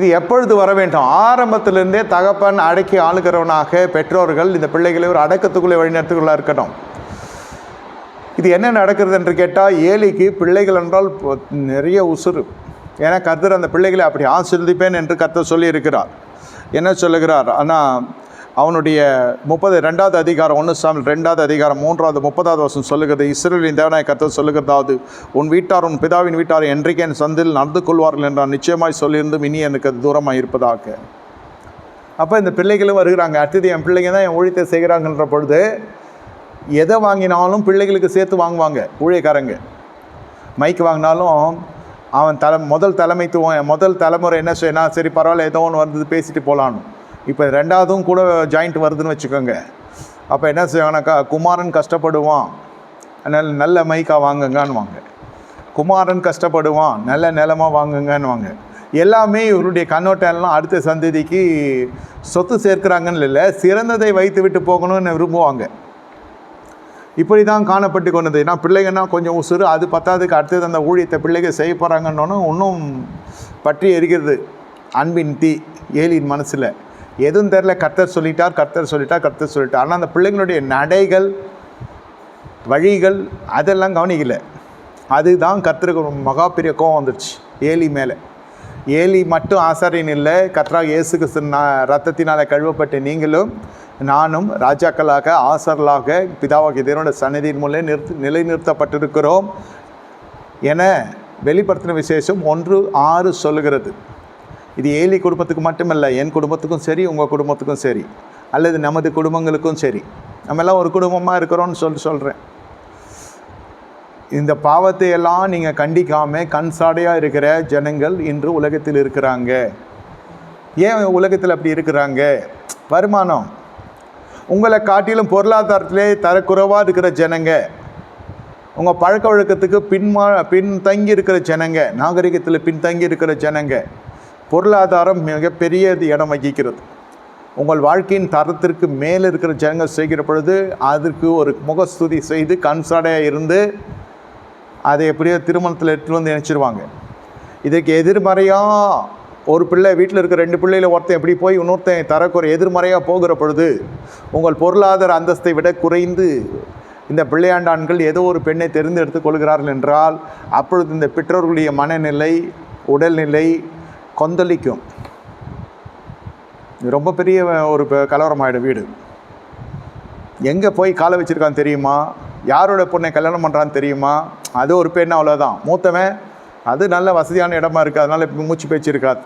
இது எப்பொழுது வர வேண்டும்? ஆரம்பத்திலிருந்தே தகப்பன் அடக்கி ஆளுகிறவனாக பெற்றோர்கள் இந்த பிள்ளைகளை ஒரு அடக்கத்துக்குள்ளே வழிநடத்துக்குள்ளே இருக்கட்டும். இது என்ன நடக்கிறது என்று கேட்டால் ஏலிக்கு பிள்ளைகள் என்றால் நிறைய உசுறு. ஏன்னா கர்த்தர் அந்த பிள்ளைகளை அப்படி ஆசிர்வதிப்பேன் என்று கர்த்தர் சொல்லியிருக்கிறார். என்ன சொல்லுகிறார்? ஆனால் அவனுடைய முப்பது ரெண்டாவது அதிகாரம் ஒன்று சாமி ரெண்டாவது அதிகாரம் மூன்றாவது முப்பதாவது வருஷம் சொல்லுகிறது இஸ்ரேலின் தேவனாய் கருத்து சொல்லுகிறதாவது உன் வீட்டார் உன் பிதாவின் வீட்டார் என்றைக்கு என் சந்தில் நடந்து கொள்வார்கள் என்றால் நிச்சயமாய் சொல்லியிருந்தும் இனி எனக்கு அது தூரமாக இருப்பதாக அப்போ இந்த பிள்ளைகளும் வருகிறாங்க. அடுத்தது என் பிள்ளைங்க தான் என் ஊழியத்தை செய்கிறாங்கன்ற பொழுது எதை வாங்கினாலும் பிள்ளைகளுக்கு சேர்த்து வாங்குவாங்க ஊழியக்காரங்க. மைக் வாங்கினாலும் அவன் தலை முதல் தலைமைத்துவம் முதல் தலைமுறை என்ன செய்யணும் சரி பரவாயில்ல ஏதோ ஒன்று வந்தது பேசிட்டு போகலான்னு இப்போ ரெண்டாவதும் கூட ஜாயிண்ட் வருதுன்னு வச்சுக்கோங்க. அப்போ என்ன செய்வாங்கனாக்கா குமாரன் கஷ்டப்படுவான். அதனால் நல்ல மைக்காக வாங்குங்கன்னுவாங்க. குமாரன் கஷ்டப்படுவான் நல்ல நிலமாக வாங்குங்கன்னுவாங்க. எல்லாமே இவருடைய கண்ணோட்டம் எல்லாம் அடுத்த சந்ததிக்கு சொத்து சேர்க்கிறாங்கன்னு இல்லை சிறந்ததை வைத்து விட்டு போகணும்னு விரும்புவாங்க. இப்படி தான் காணப்பட்டு கொண்டது. ஏன்னா பிள்ளைங்கன்னா கொஞ்சம் உசுறு அது பத்தாதுக்கு அடுத்தது அந்த ஊழியத்தை பிள்ளைகள் செய்ய போகிறாங்கன்னு இன்னும் பற்றி எரிகிறது. அன்பின் தீ ஏலியின் மனசில். எதுவும் தெரில கர்த்தர் சொல்லிட்டார் கர்த்தர் சொல்லிட்டார் கர்த்தர் சொல்லிட்டார். ஆனால் அந்த பிள்ளைங்களுடைய நடைகள் வழிகள் அதெல்லாம் கவனிக்கல. அதுதான் கர்த்தருக்கு மகா பெரிய கோவம் வந்துடுச்சு ஏலி மேலே. ஏலி மட்டும் ஆசாரியன் இல்லை கர்த்தராக இயேசு கிறிஸ்து ரத்தத்தினால் கழுவப்பட்ட நீங்களும் நானும் ராஜாக்களாக ஆசர்களாக பிதாவாகிய தேவனோட சன்னதியின் மூலம் நிறுத்து நிலைநிறுத்தப்பட்டிருக்கிறோம். என வெளிப்படுத்தின விசேஷம் ஒன்று ஆறு சொல்லுகிறது. இது ஏலி குடும்பத்துக்கு மட்டுமல்ல என் குடும்பத்துக்கும் சரி உங்கள் குடும்பத்துக்கும் சரி அல்லது நமது குடும்பங்களுக்கும் சரி. நம்ம எல்லாம் ஒரு குடும்பமாக இருக்கிறோம்னு சொல்லி சொல்கிறேன் இந்த பாவத்தை எல்லாம் நீங்கள் கண்டிக்காமல் கண்சாடையாக இருக்கிற ஜனங்கள் இன்று உலகத்தில் இருக்கிறாங்க. ஏன் உலகத்தில் அப்படி இருக்கிறாங்க? வருமானம். உங்களை காட்டிலும் பொருளாதாரத்திலே தரக்குறைவாக இருக்கிற ஜனங்க. உங்கள் பழக்க வழக்கத்துக்கு பின்மா பின்தங்கி இருக்கிற ஜனங்க. நாகரிகத்தில் பின்தங்கி இருக்கிற ஜனங்க. பொருளாதாரம் மிகப்பெரிய இடம் வகிக்கிறது. உங்கள் வாழ்க்கையின் தரத்திற்கு மேலே இருக்கிற ஜனங்கள் செய்கிற பொழுது அதற்கு ஒரு முகஸ்துதி செய்து கண்சாடையாக இருந்து அதை எப்படியோ திருமணத்தில் எடுத்துகிட்டு வந்து நினச்சிருவாங்க இதுக்கு எதிர்மறையாக ஒரு பிள்ளை வீட்டில் இருக்கிற ரெண்டு பிள்ளையில் ஒருத்தன் எப்படி போய் இன்னொருத்தன் தரக்குறை எதிர்மறையாக போகிற பொழுது உங்கள் பொருளாதார அந்தஸ்தை விட குறைந்து இந்த பிள்ளையாண்டான்கள் ஏதோ ஒரு பெண்ணை தெரிந்தெடுத்து கொள்கிறார்கள் என்றால் அப்பொழுது இந்த பெற்றோர்களுடைய மனநிலை உடல்நிலை கொந்தளிக்கும். ரொம்ப பெரிய ஒரு ப- கலவரமாயிடும் வீடு. எங்கே போய் காலை வச்சிருக்கான்னு தெரியுமா? யாரோட பொண்ணை கல்யாணம் பண்ணுறான்னு தெரியுமா? அது ஒரு பெண் அவ்வளோதான் மூத்தவன் அது நல்ல வசதியான இடமா இருக்குது அதனால் இப்போ மூச்சு பேச்சு இருக்காது.